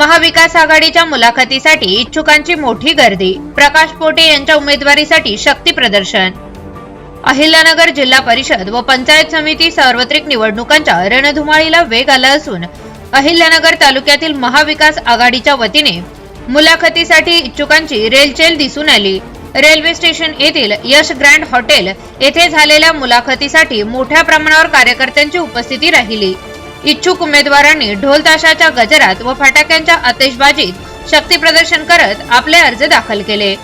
महाविकास आघाडीच्या मुलाखतीसाठी इच्छुकांची मोठी गर्दी. प्रकाश पोटे यांच्या उमेदवारीसाठी शक्ती प्रदर्शन. अहिल्यानगर जिल्हा परिषद व पंचायत समिती सार्वत्रिक निवडणुकांच्या रणधुमाळीला वेग आला असून अहिल्यानगर तालुक्यातील महाविकास आघाडीच्या वतीने मुलाखतीसाठी इच्छुकांची रेलचेल दिसून आली. रेल्वे स्टेशन येथील यश ग्रँड हॉटेल येथे झालेल्या मुलाखतीसाठी मोठ्या प्रमाणावर कार्यकर्त्यांची उपस्थिती राहिली. इच्छुक उमेदवारांनी ढोल ताशाच्या गजरात व फटाक्यांच्या आतिषबाजीत शक्ती प्रदर्शन करत आपले अर्ज दाखल केले.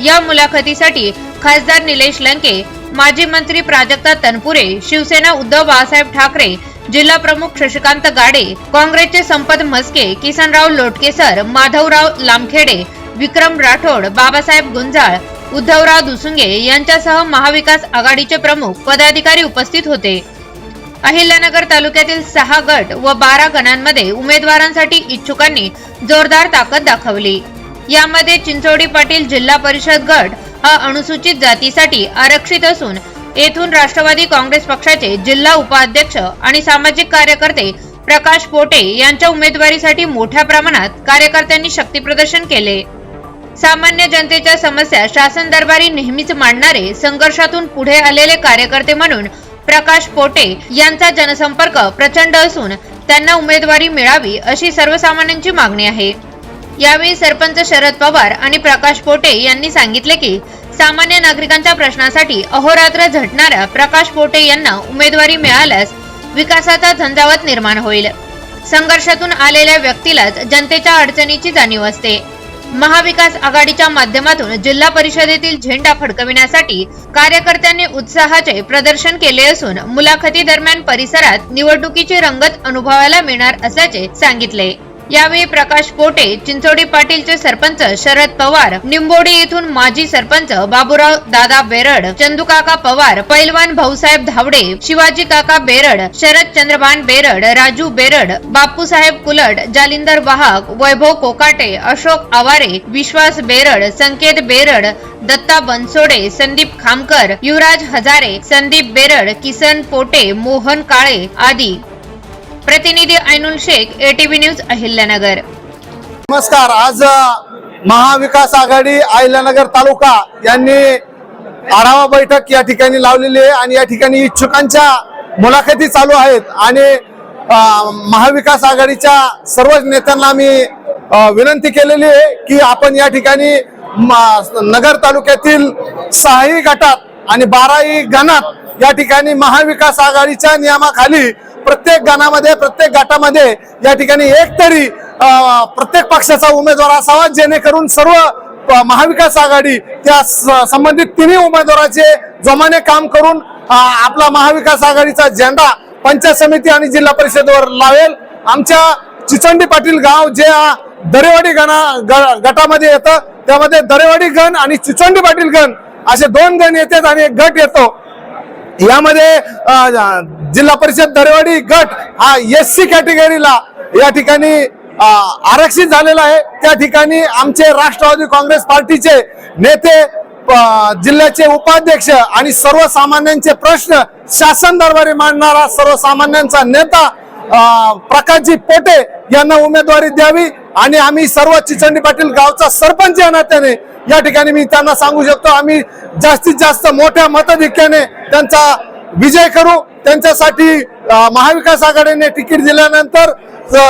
या मुलाखतीसाठी खासदार निलेश लंके माजी मंत्री प्राजक्ता तनपुरे शिवसेना उद्धव बाळासाहेब ठाकरे जिल्हा प्रमुख शशिकांत गाडे काँग्रेसचे संपत म्हस्के किसनराव लोटकेसर माधवराव लामखेडे विक्रम राठोड बाबासाहेब गुंजाळ उद्धवराव दुसुंगे यांच्यासह महाविकास आघाडीचे प्रमुख पदाधिकारी उपस्थित होते. अहिल्यानगर तालुक्यातील सहा गट व बारा गणांमध्ये उमेदवारांसाठी इच्छुकांनी जोरदार ताकद दाखवली. यामध्ये चिंचोडी पाटील जिल्हा परिषद गट हा अनुसूचित जातीसाठी आरक्षित असून येथून राष्ट्रवादी काँग्रेस पक्षाचे जिल्हा उपाध्यक्ष आणि सामाजिक कार्यकर्ते प्रकाश पोटे यांच्या उमेदवारीसाठी मोठ्या प्रमाणात कार्यकर्त्यांनी शक्तीप्रदर्शन केले. सामान्य जनतेच्या समस्या शासन दरबारी नेहमीच मांडणारे संघर्षातून पुढे आलेले कार्यकर्ते म्हणून प्रकाश पोटे यांचा जनसंपर्क प्रचंड असून त्यांना उमेदवारी मिळावी अशी सर्वसामान्यांची मागणी आहे. यावेळी सरपंच शरद पवार आणि प्रकाश पोटे यांनी सांगितले की सामान्य नागरिकांच्या प्रश्नासाठी अहोरात्र झटणाऱ्या प्रकाश पोटे यांना उमेदवारी मिळाल्यास विकासाचा झंझावात निर्माण होईल. संघर्षातून आलेल्या व्यक्तीलाच जनतेच्या अडचणीची जाणीव असते. महाविकास आघाडीच्या माध्यमातून जिल्हा परिषदेतील झेंडा फडकविण्यासाठी कार्यकर्त्यांनी उत्साहाचे प्रदर्शन केले असून मुलाखती दरम्यान परिसरात निवडणुकीची रंगत अनुभवायला मिळणार असल्याचे सांगितले. यावेळी प्रकाश पोटे चिंचोडी पाटीलचे सरपंच शरद पवार निंबोडी येथून माजी सरपंच बाबूराव दादा बेरड चंदूकाका पवार पैलवान भाऊसाहेब धावडे शिवाजी काका बेरड शरद चंद्रभान बेरड राजू बेरड बापूसाहेब कुलट जालिंदर वाहक वैभव कोकाटे अशोक आवारे विश्वास बेरड संकेत बेरड दत्ता बनसोडे संदीप खामकर युवराज हजारे संदीप बेरड किसन पोटे मोहन काळे आदी प्रतिनिधी ऐनुल शेख एटीव्ही न्यूज अहिल्यानगर. नमस्कार. आज महाविकास आघाडी अहिल्यानगर तालुका यांनी आढावा बैठक या ठिकाणी लावलेली आहे आणि या ठिकाणी इच्छुकांच्या मुलाखती चालू आहेत. आणि महाविकास आघाडीच्या सर्वच नेत्यांना मी विनंती केलेली आहे की आपण या ठिकाणी नगर तालुक्यातील सहाही गटात आणि बाराही गणात या ठिकाणी महाविकास आघाडीच्या नियमाखाली प्रत्येक गणामध्ये प्रत्येक गटामध्ये या ठिकाणी एक तरी प्रत्येक पक्षाचा उमेदवार असावा जेणेकरून सर्व महाविकास आघाडी त्या स- संबंधित तिन्ही उमेदवाराचे जोमाने काम करून आपला महाविकास आघाडीचा झेंडा पंचायत समिती आणि जिल्हा परिषदेवर लावेल. आमच्या चिचंडी पाटील गाव जे दरेवाडी गणा ग- गटामध्ये येतं त्यामध्ये दरेवाडी गण आणि चिचंडी पाटील गण असे दोन गण येतात आणि एक गट येतो. यामध्ये जिल्हा परिषद दरेवाडी गट हा एस सी कॅटेगरीला या ठिकाणी आरक्षित झालेला आहे. त्या ठिकाणी आमचे राष्ट्रवादी काँग्रेस पार्टीचे नेते जिल्ह्याचे उपाध्यक्ष आणि सर्वसामान्यांचे प्रश्न शासन दरबारी मांडणारा सर्वसामान्यांचा नेता प्रकाशजी पोटे यांना उमेदवारी द्यावी आणि आम्ही सर्व चिचंडी पाटील गावचा सरपंच या नात्याने या ठिकाणी मी त्यांना सांगू शकतो. आम्ही जास्तीत जास्त मोठ्या मताधिक्याने त्यांचा विजय करू त्यांच्यासाठी महाविकास आघाडीने तिकीट दिल्यानंतर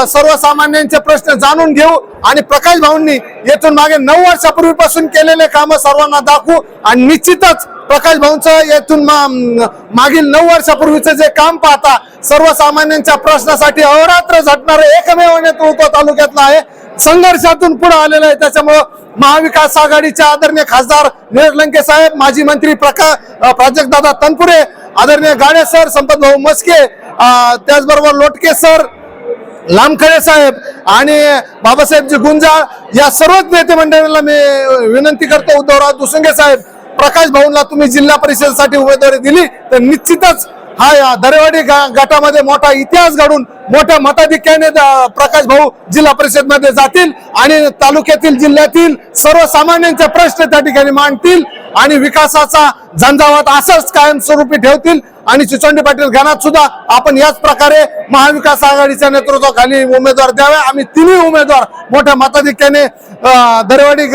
सर्वसामान्यांचे प्रश्न जाणून घेऊ आणि प्रकाश भाऊंनी येथून मागे नऊ वर्षापूर्वीपासून केलेले कामं सर्वांना दाखवू आणि निश्चितच प्रकाश भाऊंचं येथून मा- मागील नऊ वर्षापूर्वीचं जे काम पाहता सर्वसामान्यांच्या प्रश्नासाठी अहोरात्र झटणारं एकमेव नेतृत्व तालुक्यातलं आहे. संघर्षातून पुढे आलेलं आहे. त्याच्यामुळं महाविकास आघाडीचे आदरणीय खासदार निलेश लंके साहेब माजी मंत्री प्रका प्राजक्तदादा तनपुरे आदरणीय गाणे सर संपत भाऊ मस्के त्याचबरोबर लोटके सर लामखडे साहेब आणि बाबासाहेबजी गुंजाळ या सर्वच नेते मंडळींना मी विनंती करतो. उद्धवराव दुसंगे साहेब प्रकाश भाऊंना तुम्ही जिल्हा परिषदेसाठी उमेदवारी दिली तर निश्चितच हा या दरेवाडी गा- गटामध्ये मोठा इतिहास घडून मोठ्या मताधिक्याने प्रकाश भाऊ जिल्हा परिषदमध्ये जातील आणि तालुक्यातील जिल्ह्यातील सर्वसामान्यांचे प्रश्न त्या ठिकाणी मांडतील. आणि विकासाचा झंझावात असंच कायमस्वरूपी ठेवतील. आणि चिचोंडी पाटील गणात सुद्धा आपण याच प्रकारे महाविकास आघाडीच्या नेतृत्वाखाली उमेदवार द्यावे. आम्ही तिन्ही उमेदवार मोठ्या मताधिक्याने दरेवाडी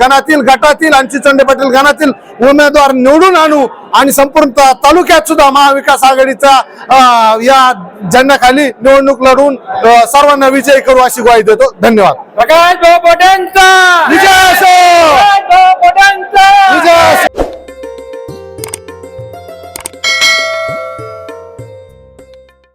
गणातील गटातील आणि चिचोंडी पाटील गणातील उमेदवार निवडून आणू. आणि संपूर्ण तालुक्यात सुद्धा महाविकास आघाडीचा या झेंड्याखाली निवडणूक लढवून अं, सर्वांना विजयी करू अशी ग्वाही देतो. धन्यवाद. प्रकाश विजय